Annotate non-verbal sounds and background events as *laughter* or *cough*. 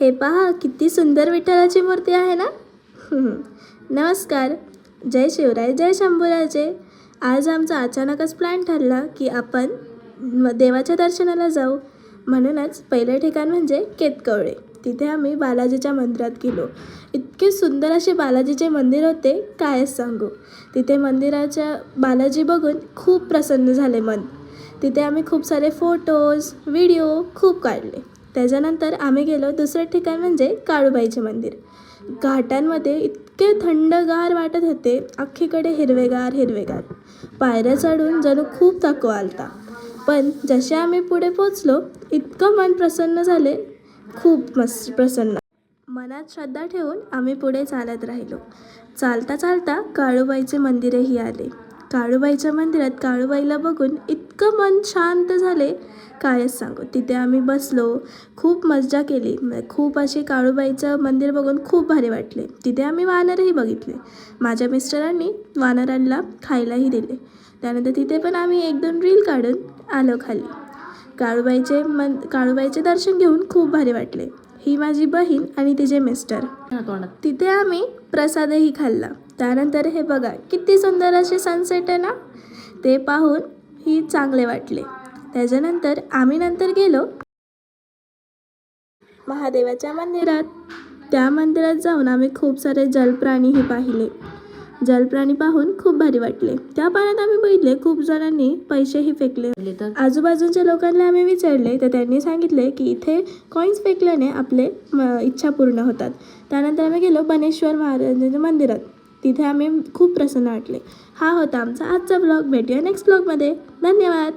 हे पहा किती सुंदर विठ्ठलाची मूर्ती आहे ना? *laughs* नमस्कार. जय शिवराय जय शंभूराजे. आज आमचा अचानकच प्लॅन ठरला की आपण म- देवाच्या दर्शनाला जाऊ. म्हणूनच पहिलं ठिकाण म्हणजे केतकवळे तिथे आम्ही बालाजीच्या मंदिरात गेलो. इतके सुंदर असे बालाजीचे मंदिर होते कायच सांगू. तिथे मंदिराच्या बालाजी बघून खूप प्रसन्न झाले मन. तिथे आम्ही खूप सारे फोटोज व्हिडिओ खूप काढले. त्याच्यानंतर आम्ही गेलो दुसरं ठिकाण म्हणजे काळूबाईचे मंदिर. घाटांमध्ये इतके थंडगार वाटत होते अख्खीकडे हिरवेगार हिरवेगार. पायऱ्या चढून जणू खूप थकवा आलता. पण जसे आम्ही पुढे पोचलो इतकं मन प्रसन्न झाले खूप मस्त प्रसन्न. मनात श्रद्धा ठेवून आम्ही पुढे चालत राहिलो. चालता चालता काळूबाईचे मंदिरही आले. काळूबाईच्या मंदिरात काळूबाईला बघून इत इतकं मन शांत झाले. कायच सांगू तिथे आम्ही बसलो खूप मज्जा केली. खूप असे काळूबाईचं मंदिर बघून खूप भारी वाटले. तिथे आम्ही वानरही बघितले. माझ्या मिस्टरांनी वानरांना खायलाही दिले. त्यानंतर तिथे पण आम्ही एक दोन रील काढून आलो खाली. काळूबाईचे मन काळूबाईचे दर्शन घेऊन खूप भारी वाटले. ही माझी बहीण आणि तिचे मिस्टर. तिथे आम्ही प्रसादही खाल्ला. त्यानंतर हे बघा किती सुंदर असे सनसेट आहे ना? ते पाहून ही चांगले वाटले. त्याच्यानंतर आम्ही नंतर गेलो. महादेवाच्या मंदिरात. त्या मंदिरात जाऊन आम्ही खूप सारे जलप्राणीही पाहिले. जलप्राणी पाहून खूप भारी वाटले. त्या पाण्यात आम्ही बघितले खूप जणांनी पैसेही फेकले. आजूबाजूच्या लोकांना आम्ही विचारले तर त्यांनी सांगितले की इथे कॉईन्स फेकल्याने आपले इच्छा पूर्ण होतात. त्यानंतर आम्ही गेलो बनेश्वर महाराजांच्या मंदिरात. तिथे आम्ही खूप प्रसन्न वाटले. हा होता आमचा आजचा ब्लॉग भेटूया नेक्स्ट ब्लॉगमध्ये धन्यवाद.